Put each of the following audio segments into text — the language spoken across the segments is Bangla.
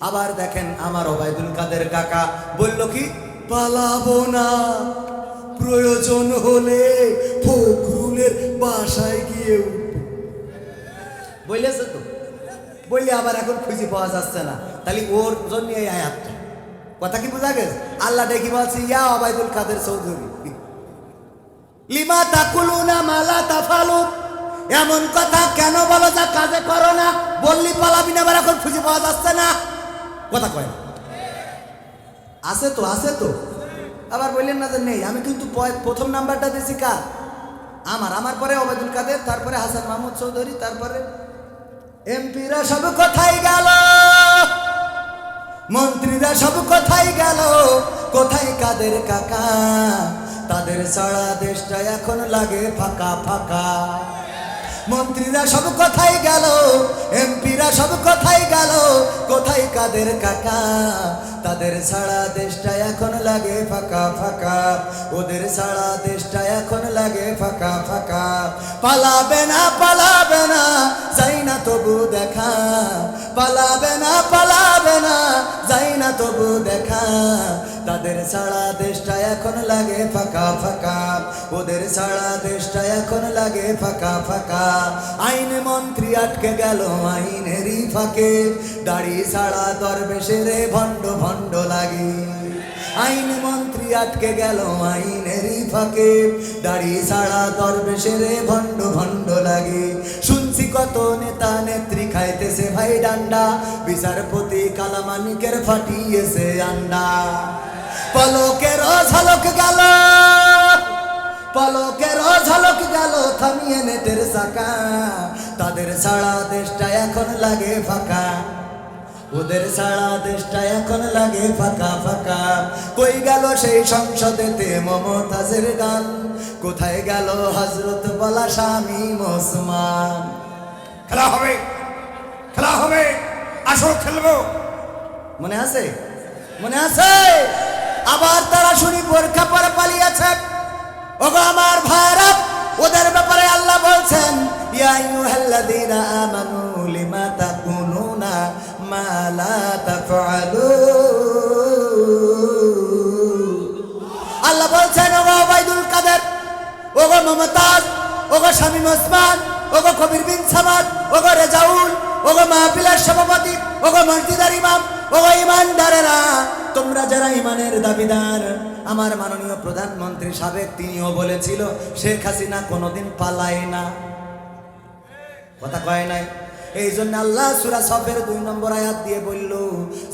আবার দেখেন আমার ওবায়দুল কাদের কাকা বলল কি, পালাবো না। প্রয়োজন হলে ফখরুলের বাসায় গিয়ে উঠবো। তো? বললে আবার এখন খুঁজে পাওয়া যাচ্ছে না। তাহলে ওর জন্য এই আয়াতটা। কথা কি বোঝা গেছে আল্লাহ ডেকে বলছে, ইয়া অবায়দুল কাদের চৌধুরী, লিমা তাকুলুনা মালা তাফালু। এমন কথা কেন বলো যা কাজে করো না? বললি পালাবি না, আবার এখন খুঁজে পাওয়া যাচ্ছে না। কথা কয় আছে তো আছে তো। আবার বললেন না যে নেই, আমি কিন্তু প্রথম নাম্বারটা দিয়েছি কার? আমার আমার পরে ওবায়দুল কাদের, তারপরে হাসান মাহমুদ চৌধুরী, তারপরে এমপিরা সব কোথায় গেল? মন্ত্রীরা সব কোথায় গেল? কোথায় কাদের কাকা? তাদের সারা দেশটা এখন লাগে ফাঁকা ফাঁকা। মন্ত্রীরা সব কোথায় গেল, এমপিরা সব কোথায় গেল, কোথায় কাদের কাকা? তাদের সারা দেশটা এখন লাগে ফাঁকা ফাঁকা, ওদের সারা দেশটা এখন লাগে ফাঁকা ফাঁকা। পালাবে না পালাবে না, যাই না তবু দেখা। পালাবে না পালাবে না, যাই না তবু দেখা। তাদের সারা দেশটা এখন লাগে ফাঁকা ফাঁকা। ওদের সারা দেশটা এখন লাগে ফাঁকা ফাঁকা। আইন মন্ত্রী আটকে গেল আইনেরই ফাঁকে। দাড়ি সারা দরবেশের ভণ্ড ভণ্ড লাগে। আইন মন্ত্রী আটকে গেল আইনেরই ফাঁকে। দাড়ি সারা দরবেশের ভণ্ড ভণ্ড লাগে। শুনছি কত নেতা নেত্রী খাইতেছে ভাই ডান্ডা। বিচারপতি কালামানিকের ফাটিয়েছে আন্ডা। পলকের ঝলক গেল পলকের ঝলক গেল থামিয়ে নেটের চাকা। তাদের সারা দেশটা এখন লাগে ফাঁকা। ওদের সারা দেশটা এখন লাগে ফাঁকা ফাঁকা। কই গেল সেই সংসদেতে মমতাজের গান? কোথায় গেল হজরত বলা স্বামী মোসমান? খেলা হবে খেলা হবে। আসো খেলব। মনে আছে? মনে আছে? আবার তারা শুনি বোরখা পরে পালিয়েছে। ওগো আমার ভাইরা, ওদের ব্যাপারে আল্লাহ বলছেন, ইয়া আইয়ুহাল্লাযীনা আমানু লিমা তাকুনুনা মা লা তাফআলুন আল্লাহ বলছেন, ওগো ওবাইদুল কাদের, ওগো মমতাজ, ওগো শামীম ওসমান, ওগো কবির বিন সামাদ, ওগো রেজাউল, ওগো মাহফিলের সভাপতি, ওগো মসজিদের ইমাম ওগো ইমানদারেরা, তোমরা যারা ইমানের দাবিদার, আমার মাননীয় প্রধানমন্ত্রী সাবেক তিনিও বলেছিল, শেখ হাসিনা কোনোদিন পালায় না। কথা কয় নাই? এই জন্য আল্লাহ সুরা সফের দুই নম্বর আয়াত দিয়ে বলল,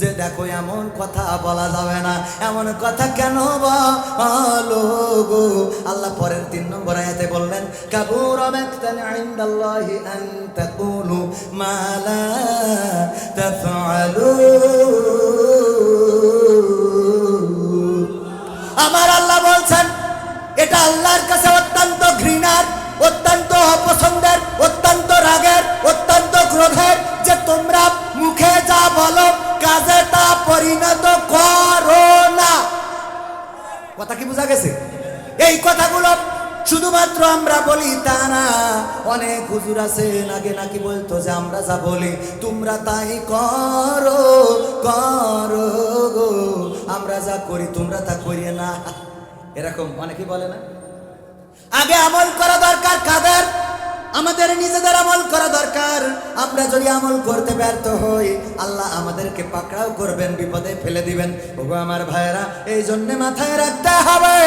যে দেখো, এমন কথা বলা যাবে না। এমন কথা কেন বলো গো? আল্লাহ পরের তিন নম্বর আয়াতে বললেন, কাবুর আন তাকুলু মা লা তাফআলুন। আমার আল্লাহ বলছেন, এটা আল্লাহর কাছে অত্যন্ত ঘৃণার, অত্যন্ত অপছন্দের, অত্যন্ত রাগের, অত্যন্ত ক্রোধের যে তোমরা মুখে যা বলো, কাজে তা পরিণত করো না। কথা কি বোঝা গেছে? এই কথাগুলো শুধুমাত্র আমরা বলি তা না। অনেক হুজুর আছে আগে নাকি বলতো যে আমরা যা বলি, তোমরা তাই করো করো গো। আমরা যা করি, তোমরা তা করিয়ে না। এরকম অনেকে বলে না। আগে আমল করা দরকার কাদের? আমাদের নিজেদের আমল করা দরকার। আমরা যদি আমল করতে ব্যর্থ হই, আল্লাহ আমাদেরকে পাকড়াও করবেন, বিপদে ফেলে দিবেন। ওগো আমার ভাইয়েরা, এই জন্য মাথায় রাখতে হবে।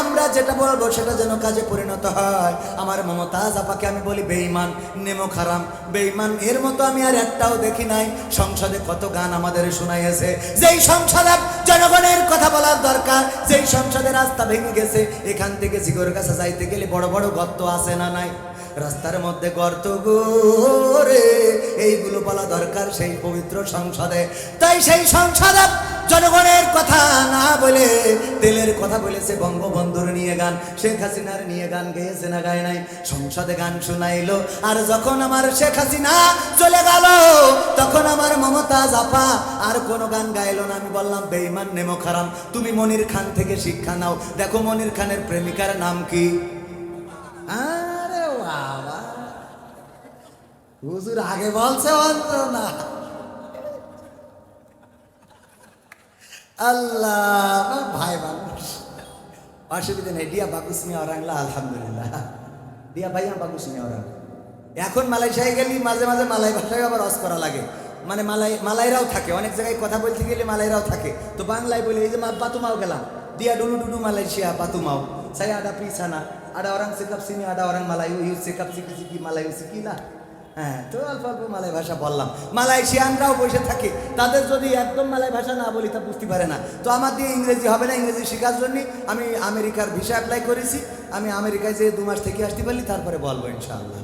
আমরা যেটা বলব সেটা যেন কাজে পরিণত হয়। আমার মমতাজ আপাকে আমি বলি বেঈমান, নেমো খারাম। বেঈমান, এর মতো আমি আর একটাও দেখি নাই। সংসদে কত গান আমাদের শোনাইয়েছে। যেই সংসদে জনগণের কথা বলার দরকার, যেই সংসদে রাস্তা ভেঙে গেছে, এখান থেকে জিগর কাছে যাইতে গেলে বড় বড় গর্ত আছে না নাই? রাস্তার মধ্যে গর্ত গোরে এইগুলো বলা দরকার সেই পবিত্র সংসদে। তাই সেই সংসদে জনগণের কথা না বলে, তেলের কথা বলেছে বঙ্গবন্ধুর নিয়ে গান, শেখ হাসিনার নিয়ে গান গেয়েছে না গায় নাই। সংসদে গান শোনাইলো, আর যখন আমার শেখ হাসিনা চলে গেল, তখন আমার মমতা জাপা আর কোনো গান গাইল না। আমি বললাম বেইমান নেমো খারাম, তুমি মনির খান থেকে শিক্ষা নাও। দেখো মনির খানের প্রেমিকার নাম কি? বাবা হুজুর আগে বলছে না। আল্লাহ ভাই মানুষ। অসুবিধা নেই ডিয়া বাকুস নিয়ে ওরাংলা আলহামদুলিল্লাহ। ডিয়া ভাই আমার বাকুস নিয়ে ওরাং। এখন মালয়েশিয়ায় গেলি, মাঝে মাঝে মালাই ভাষায় আবার অস করা লাগে। মানে মালাই, মালাইরাও থাকে, অনেক জায়গায় কথা বলতে গেলে মালাইরাও থাকে। তো বাংলায় বলি, এই যে মা, বাতুমাও গেলাম। দিয়া ডুলু ডুডু মালয়েশিয়া, বাতুমাও। সাই আডা পিছানা, আডা orang sikap sini ada orang Melayu ইউ sikap সিকি সিকি মালায়ু সিকিলা। হ্যাঁ তো অল্প অল্প মালয় ভাষা বললাম। মালয়েশিয়ানরাও বসে থাকে। তাদের যদি একদম মালয় ভাষা না বলি, তা বুঝতে পারে না। তো আমার দিয়ে ইংরেজি হবে না, ইংরেজি শেখার জন্য আমি আমেরিকার ভিসা অ্যাপ্লাই করেছি। আমি আমেরিকায় যে দু মাস থেকে আসতে পারলি, তারপরে বলব ইনশাআল্লাহ।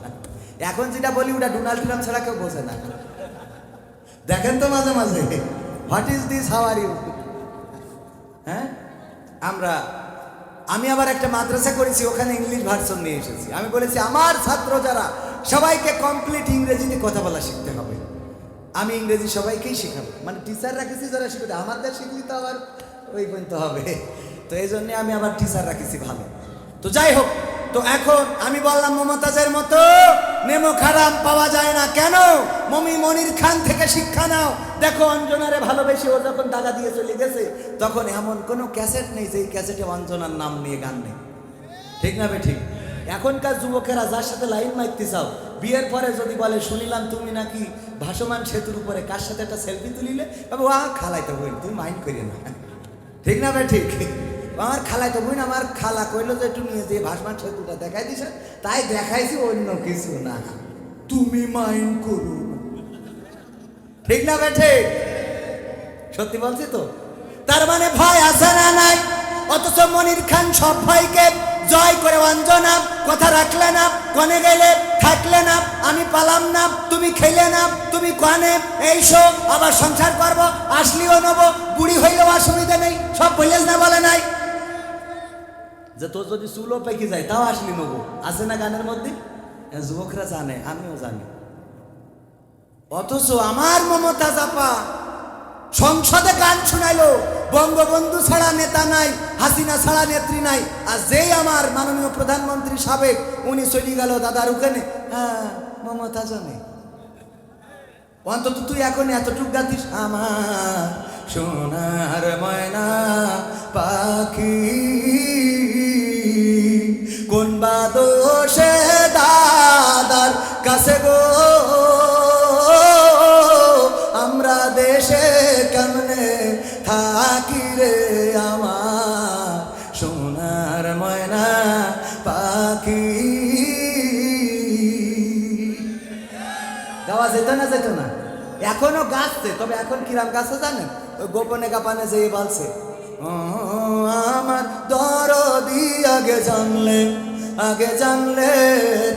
এখন যেটা বলি, ওটা ডোনাল্ড ট্রাম্প ছাড়া কেউ বোঝে না। দেখেন তো মাঝে মাঝে what is this how are you হ্যাঁ? আমরা, আমি আবার একটা মাদ্রাসা করেছি, ওখানে ইংলিশ ভার্সন নিয়ে এসেছি। আমি বলেছি, আমার ছাত্র যারা সবাইকে কমপ্লিট ইংরেজিতে কথা বলা শিখতে হবে। আমি ইংরেজি সবাইকেই শেখাবো। মানে টিচার রাখেছি যারা শিখতে আমাদের শিখলি তো আবার ওই পর্যন্ত হবে। তো এই জন্যে আমি আবার টিচার রাখেছি ভালো। তো যাই হোক, তো এখন আমি বললাম মমতাজের মতো, নেমো খারাপ পাওয়া যায় না। কেন? মমি মনির খান থেকে শিক্ষা নাও। দেখো অঞ্জনারে ভালোবেসে ও যখন দাদা দিয়ে চলে গেছে, তখন এমন কোনো ক্যাসেট নেই যে ক্যাসেটে অঞ্জনার নাম নিয়ে গান নেই। ঠিক না ঠিক? এখনকার যুবকেরা যার সাথে লাইন মারতে চাও, বিয়ের পরে যদি বলে, শুনিলাম তুমি নাকি ভাসমান সেতুর উপরে, কার সাথে একটা সেলফি তুলিলে? তবে ওয়া, খালাই তো বই তুমি মাইন্ড করিয়ে না। ঠিক না ভাই? ঠিক। আমার খালাই তো না আমার খালা কইলো যে, একটু নিয়ে যে ভাসমান সেতুটা দেখাই দিছে তাই দেখাইছি, অন্য কিছু না। তুমি মাইন্ড করো ঠিক না ভাই? ঠিক। সত্যি বলছি তো? তার মানে ভয় আছে না নাই? অথচ মনির খান সব ভয়কে জয় করে অঞ্জনা, কথা রাখলে না, কনে গেলে থাকলে না, আমি পালাম না, তুমি খেলে না, তুমি কনে এইসো আবার সংসার করব, আসলিও নেব, বুড়ি হইলেও অসুবিধা নেই, সব বলিস না বলে নাই। যে তোর যদি চুলও পেকে যায়, তাও আসলি নেব, আছে না গানের মধ্যে? যুবকরা জানে, আমিও জানি। অথচ আমার মমতা জাপা সংসদে গান শুনাইলো বঙ্গবন্ধু ছাড়া নেতা নাই, হাসিনা ছাড়া নেত্রী নাই। আর যেই আমার মাননীয় প্রধানমন্ত্রী সাবেক, উনি চলে গেল দাদার ওখানে হ্যাঁ মমতা জানে অন্তত তুই এখন এতটুক গাতিস। আমার সোনার ময়না পাখি, কোন বা দোষে দাদার কাছে গো? না যেত না। এখনও গাছছে তবে এখন কিরাম গাছে জানেন? ওই গোপনে গাপানে যেয়ে বলছে। আমার দরদি আগে জানলে আগে জানলে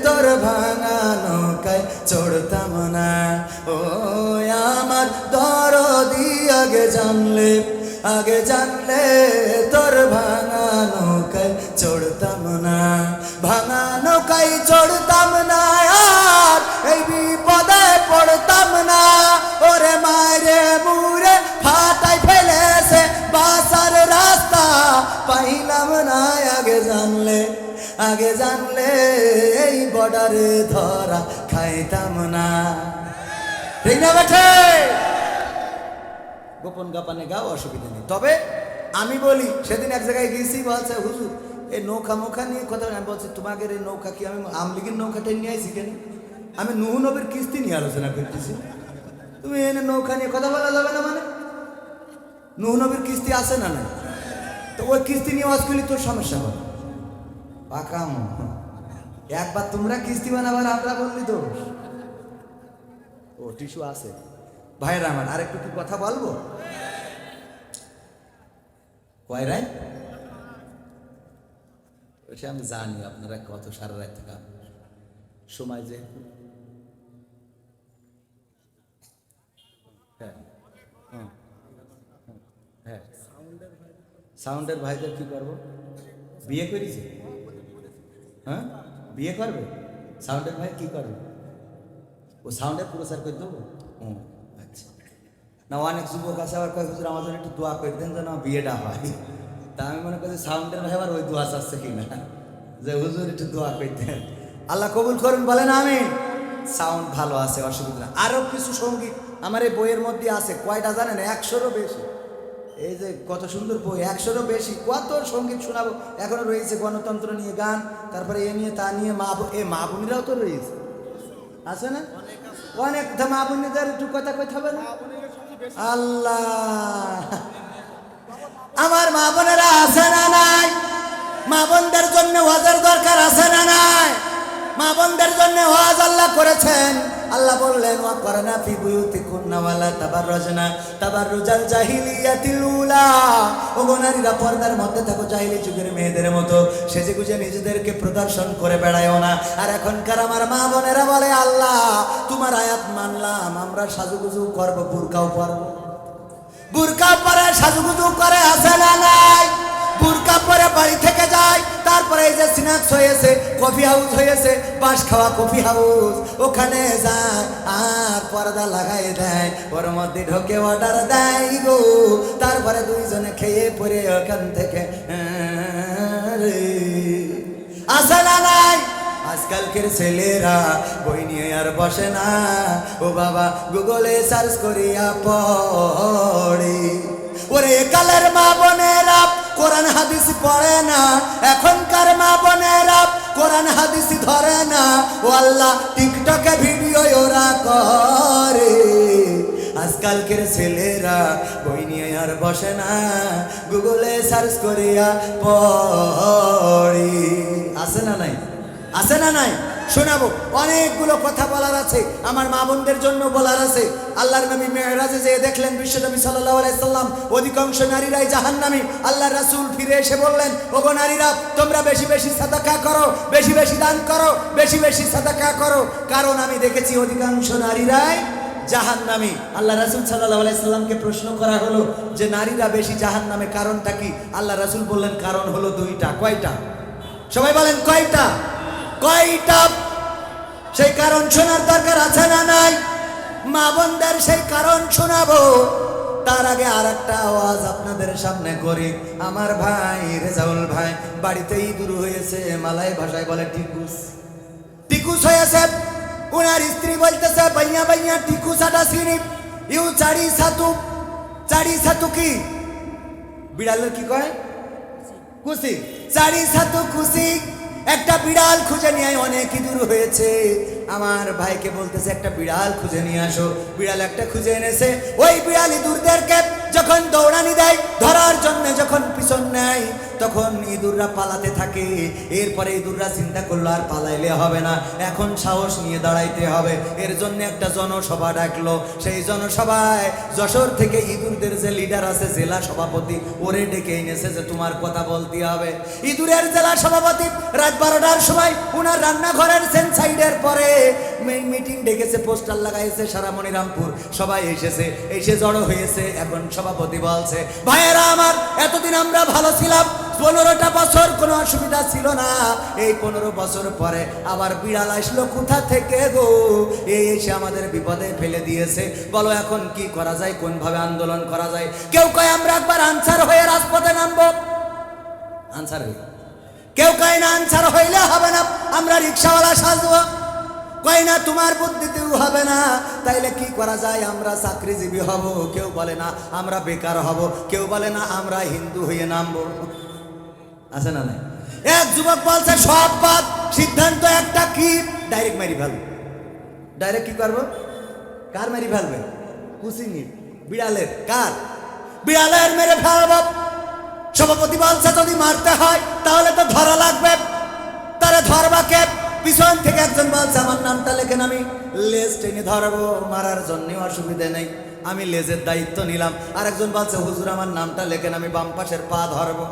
তোর ভাঙা নৌকায় চড়তাম না। ও, আমার দরদি আগে জানলে আগে জানলে তোর ভাঙা নৌকায় চড়তাম না। ভাঙা নৌকায় চড়তাম না আর এই পড়তাম না। ওরে মায়েরে মুরে ফাটাই ফেলেছে বাসার রাস্তা। পাইলাম না, আগে জানলে আগে জানলে এই বর্ডারে ধরা খাইতাম না। ঠিক না বেঠে? গোপন গাপানে গাও, অসুবিধা নেই। তবে আমি বলি, সেদিন এক জায়গায় গিয়েছি বলছে, হুজুর, এই নৌকা মুখা নিয়ে কথা আমি বলছি তোমাকে এই নৌকা কি আমি আমলিগের নৌকাটা নিয়ে আইছি কেন? আমি নুহ নবীর কিস্তি নিয়ে আলোচনা করতেছি। তুমি এনে নৌকা নিয়ে কথা বলা যাবে না মানে? নুহ নবীর কিস্তি আছে না না তো ওই কিস্তি নিয়ে ওয়াজ করলে তোর সমস্যা হবে। পাকাম একবার তোমরা কিস্তি বানাবার আমরা বললি তো ও টিস্যু আছে। ভাইরা আমার, আরেকটু কি কথা বলব? কয় রায়? আমি জানি, আপনারা কত সারা রাত থাকা? সময় যে হ্যাঁ হুম, হ্যাঁ। সাউন্ডের ভাইদের কি করব? বিয়ে করেছে? হ্যাঁ? বিয়ে করবে? সাউন্ডের ভাই কি করবে? ও সাউন্ডের পুরস্কার করে দেবো? হুম আচ্ছা। না অনেক যুবক আছে আবার কয়েক হুজুর জন্য একটু দোয়া করে দেন যেন বিয়েটা হয়। তা আমি মনে করছি সাউন্ডের ভাই আবার ওই দোয়া চাচ্ছে কিনা যে হুজুর একটু দোয়া করে দেন। আল্লাহ কবুল করুন বলেন আমি সাউন্ড ভালো আছে অসুবিধা আরও কিছু সংগীত আমার এই বইয়ের মধ্যে আছে, কয়টা জানেন? একশোরও বেশি। এই যে কত সুন্দর বই, একশোরও বেশি। কত সংগীত শোনাবো? এখনও রয়েছে গণতন্ত্র নিয়ে গান, তারপরে এ নিয়ে তা নিয়ে মা এ মা বোনেরাও তো রয়েছে। আছে না? অনেক মা বোনেদের একটু কথা কইতে হবে না? আল্লাহ! আমার মা বোনেরা আছে না নাই? মা বোনদের জন্য ওয়াজের দরকার আছে না নাই? মা বোনদের জন্য ওয়াজ আল্লাহ করেছেন। আল্লাহ বললেন, ওয়া করনা ফি বুয়ুতিকুন্না ওয়ালা তাবাররাজনা। তাবাররুজাল জাহিলিয়াতিল উলা। ও নারীরা পর্দার মধ্যে থাকো, জাহিলি যুগের মেয়েদের মতো। সেজে গুজে নিজেদেরকে প্রদর্শন করে বেড়ায়ও না। আর এখনকার আমার মা বোনেরা বলে, আল্লাহ, তোমার আয়াত মানলাম, আমরা সাজুগুজু করব, বুরকাও পরবো বুরকা পরে সাজুগুজু করে আসে না নাই? বুরকা পরে বাড়ি থেকে যায়, তারপরে এই যে স্ন্যাক্স হয়েছে কফি হাউস হয়েছে, বাস খাওয়া কফি হাউস ওখানে যায়, আর পর্দা লাগাই দেয়, ওর মধ্যে ঢোকে অর্ডার দেয় গো। তারপরে দুইজনে খেয়ে পরে ওখান থেকে আসে না নাই? আজকালকের ছেলেরা বই নিয়ে আর বসে না। ও বাবা গুগলে সার্চ করিয়া পড়ে। ওরে কালের মা বোনেরা কোরআন হাদিস পড়ে না। এখনকার মা বোনেরা কোরআন হাদিস ধরে না। ও আল্লাহ, টিকটকে ভিডিও ওরা করে। আজকালকের ছেলেরা বই নিয়ে আর বসে না। গুগলে সার্চ করিয়া পড়ে। আছে না নাই? আছে না নাই? শোনাবো, অনেকগুলো কথা বলার আছে, আমার মা বোনদের জন্য বলার আছে। আল্লাহর নবী মেহরাজে যে দেখলেন বিশ্বনবী সাল্লাল্লাহু আলাইহি সাল্লাম, অধিকাংশ নারীরাই জাহান্নামী। আল্লাহ রাসূল ফিরে এসে বললেন, ওগো নারীরা, তোমরা বেশি বেশি সাদাকা করো, বেশি বেশি দান করো, বেশি বেশি সাদাকা করো। কারণ আমি দেখেছি অধিকাংশ নারীরাই জাহান জাহান্নামী। আল্লাহ রাসূল সাল্লাহ আলাইসাল্লামকে প্রশ্ন করা হলো যে, নারীরা বেশি জাহান্নামে কারণটা কি? আল্লাহ রাসূল বললেন, কারণ হলো দুইটা। কয়টা? সবাই বলেন, কয়টা? কয়টা সেই কারণ শোনার দরকার আছে না নাই? মা বোনদের সেই কারণ শোনাবো। তার আগে আর একটা আওয়াজ আপনাদের সামনে করি। আমার ভাই রেজাউল ভাই বাড়িতে ইঁদুর হয়েছে, মালাই ভাষায় বলে টিকুস। টিকুস হয়েছে। ওনার স্ত্রী বলতেছে বাইয়া বাইয়া টিকুস আটা সিনি ইউ চারি সাতু চারি সাতু কি? বিড়ালের কি কয়? কুসি। চারি সাতু কুসি। একটা বিড়াল খুঁজে নিয়ে অনেক ইঁদুর হয়েছে। আমার ভাইকে বলতেছে, একটা বিড়াল খুঁজে নিয়ে আসো। বিড়াল একটা খুঁজে এনেছে। ওই বিড়াল ইঁদুরদেরকে যখন দৌড়ানি দেয়, ধরার জন্য যখন পিছন নেয়, তখন ইঁদুররা পালাতে থাকে। এরপরে ইঁদুররা চিন্তা করল, আর পালাইলে হবে না। এখন সাহস নিয়ে দাঁড়াইতে হবে। এর জন্য একটা জনসভা ডাকলো। সেই জনসভায় যশোর থেকে ইঁদুরদের যে লিডার আছে, জেলা সভাপতি, ওরে ডেকে এনেছে যে, তোমার কথা বলতে হবে। ইঁদুরের জেলা সভাপতি রাত বারোটার সময় উনার রান্নাঘরের সেন সাইডের পরে মিটিং ডেকেছে পোস্টার লাগাইছে সারা মনিরামপুর। সবাই এসেছে, এসে জড়ো হয়েছে, এখন সভাপতি বলছে, ভাইয়েরা আমার, এতদিন আমরা ভালো ছিলাম, পনেরোটা বছর কোনো অসুবিধা ছিল না। এই পনেরো বছর পরে আবার বিড়াল আসলো কোথা থেকে গো? এই এসে আমাদের বিপদে ফেলে দিয়েছে। বলো এখন কি করা যায় কোন ভাবে আন্দোলন করা যায়? কেউ কয়, আমরা একবার আনসার হয়ে রাজপথে নামবো। আনসার হই কেউ কয়, না, আনসার হইলে হবে না, আমরা রিক্সাওয়ালা সাজবো। কয় না, তোমার বুদ্ধিতেও হবে না। তাইলে কি করা যায়? আমরা চাকরিজীবী হব। কেউ বলে না, আমরা বেকার হব। কেউ বলে না, আমরা হিন্দু হয়ে নামবো। আছে না নাই? এক যুবক বলছে, সব বাদ, সিদ্ধান্ত একটা কি? ডাইরেক্ট মারি ফেলব। ডাইরেক্ট কি করব? কার মারি ফেলবে? কুসিনি বিড়ালের। কার? বিড়ালের মেরে ফেলব। সভাপতি বলছে, যদি মারতে হয়, তাহলে তো ধরা লাগবে। তারে ধরবাকে পিছন থেকে একজন বলছে, আমার নামটা লেখেন আমি। লেজ টেনে ধরবো, মারার জন্য অসুবিধে নেই। আমি লেজের দায়িত্ব নিলাম। আর একজন বলছে, হুজুর, আমার নামটা লেখেন, আমি বাম পাশের পা ধরবো।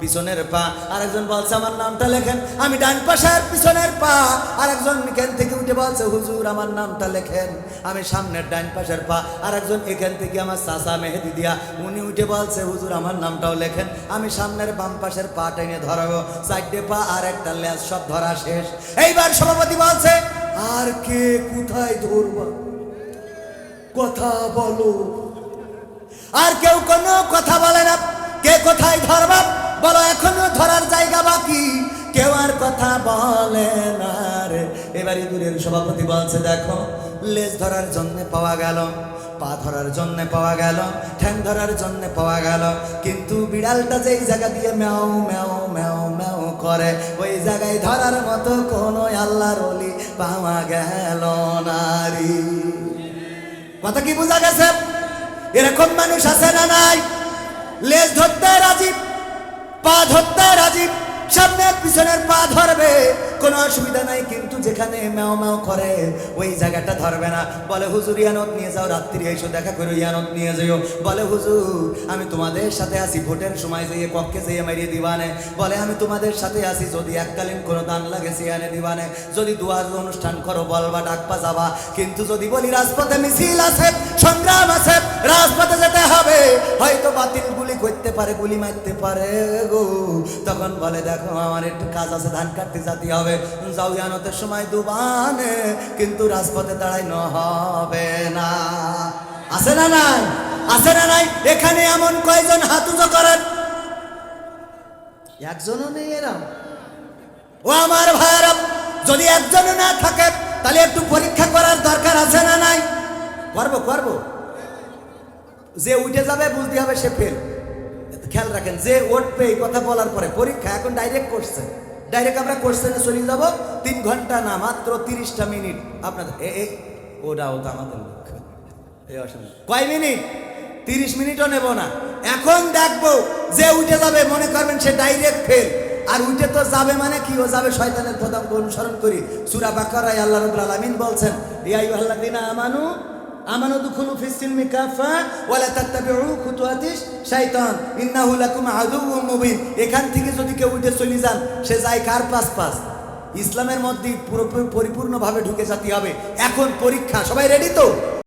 পিছনের পা। আরেকজন বলছে, আমার নামটা লেখেন। আমি ডান পাশের পিছনের পা। আরেকজন এখান থেকে উঠে বলছে, হুজুর, আমার নামটা লেখেন। আমি সামনের ডান পাশের পা। আরেকজন এখান থেকে আমার চাচা মেহেদি দিয়া, উনি উঠে বলছে, হুজুর, আমার নামটাও লেখেন। আমি সামনের বাম পাশের পা টেনে ধরাবো। চারটে পা আর একটা লেজ, সব ধরা শেষ। এইবার সভাপতি বলছে, আর কে কোথায় ধরবা? কথা বলো। আর কেউ কোনো কথা বলে না। কে কোথায় ধরবা? বলো এখনও ধরার জায়গা বাকি। কেউ আর কথা বলে না রে। এবারে দূরের সভাপতি বলছে, দেখো, লেজ ধরার জন্য পাওয়া গেল, পা ধরার জন্য পাওয়া গেল, ঠ্যাং ধরার জন্য পাওয়া গেল। কিন্তু বিড়ালটা যেই জায়গা দিয়ে ম্যাও ম্যাও ম্যাও ম্যাও করে, ওই জায়গায় ধরার মতো কোনো আল্লাহর অলি পাওয়া গেল নারী কথা কি বোঝা গেছে? এরকম মানুষ আছে না নাই? লেজ ধরতে রাজি? পা ধরতে রাজি সামনে পিছনের পা ধরবে, কোনো অসুবিধা নাই, কিন্তু যেখানে ম্যাও ম্যাও করে, ওই জায়গাটা ধরবে না। বলে, হুজুর, ইয়ানত নিয়ে যাও, রাত্রি, এসো, দেখা করো, ইয়ানত নিয়ে যাও বলে, হুজুর, আমি তোমাদের সাথে আসি ভোটের সময় যেয়ে কক্ষে যেয়ে মারিয়ে দিবানে। বলে, আমি তোমাদের সাথে আসি যদি এককালীন কোনো দান লাগে, সিয়ানে দিবানে। যদি দুয়ার অনুষ্ঠান করো, বলবা ডাকপা যাবা। কিন্তু যদি বলি, রাজপথে মিছিল আছে, সংগ্রাম আছে, রাজপথে যেতে হবে, হয়তো বাতিল গুলি করতে পারে, গুলি মারতে পারে গো। তখন বলে দেখো আমার একটু কাজ আছে, ধান কাটতে যেতে হবে। যাও ইয়ানতের সময় দুবানে, কিন্তু রাজপথে দাঁড়াই ন হবে না। আছে না নাই? আছে না নাই? এখানে এমন কয়জন হাতুজো করেন? একজনও নেই এরম ও আমার ভাইয়েরা যদি একজনও না থাকে, তাহলে একটু পরীক্ষা করার দরকার আছে না নাই? করব করব। যে উঠে যাবে, বুঝতে হবে সে ফেল খেয়াল রাখেন, যে উঠবে এই কথা বলার পরে পরীক্ষা এখন ডাইরেক্ট করছে। ডাইরেক্ট আমরা কোশ্চেনে চলে যাব তিন ঘণ্টা না, মাত্র তিরিশটা মিনিট। আপনাদের, এ ওটা ওটা আমাদের। এই অসুবিধা। কয় মিনিট? তিরিশ মিনিটও নেব না। এখন দেখব যে উঠে যাবে, মনে করবেন সে ডাইরেক্ট ফেল আর উঠে তো যাবে মানে কি? ও যাবে শয়তানের পদাঙ্ক অনুসরণ করি। সুরা বাকারায় আল্লাহ রবুল আলমিন বলছেন ইয়াই আল্লাহ দিনা আমানু আমানু দুখুলু ফিস মিকাফা এখান থেকে যদি কেউ উঠে চলে যান, সে যায় কার পাস পাস ইসলামের মধ্যে পুরোপুরি পরিপূর্ণভাবে ঢুকে যাতে হবে। এখন পরীক্ষা, সবাই রেডি তো?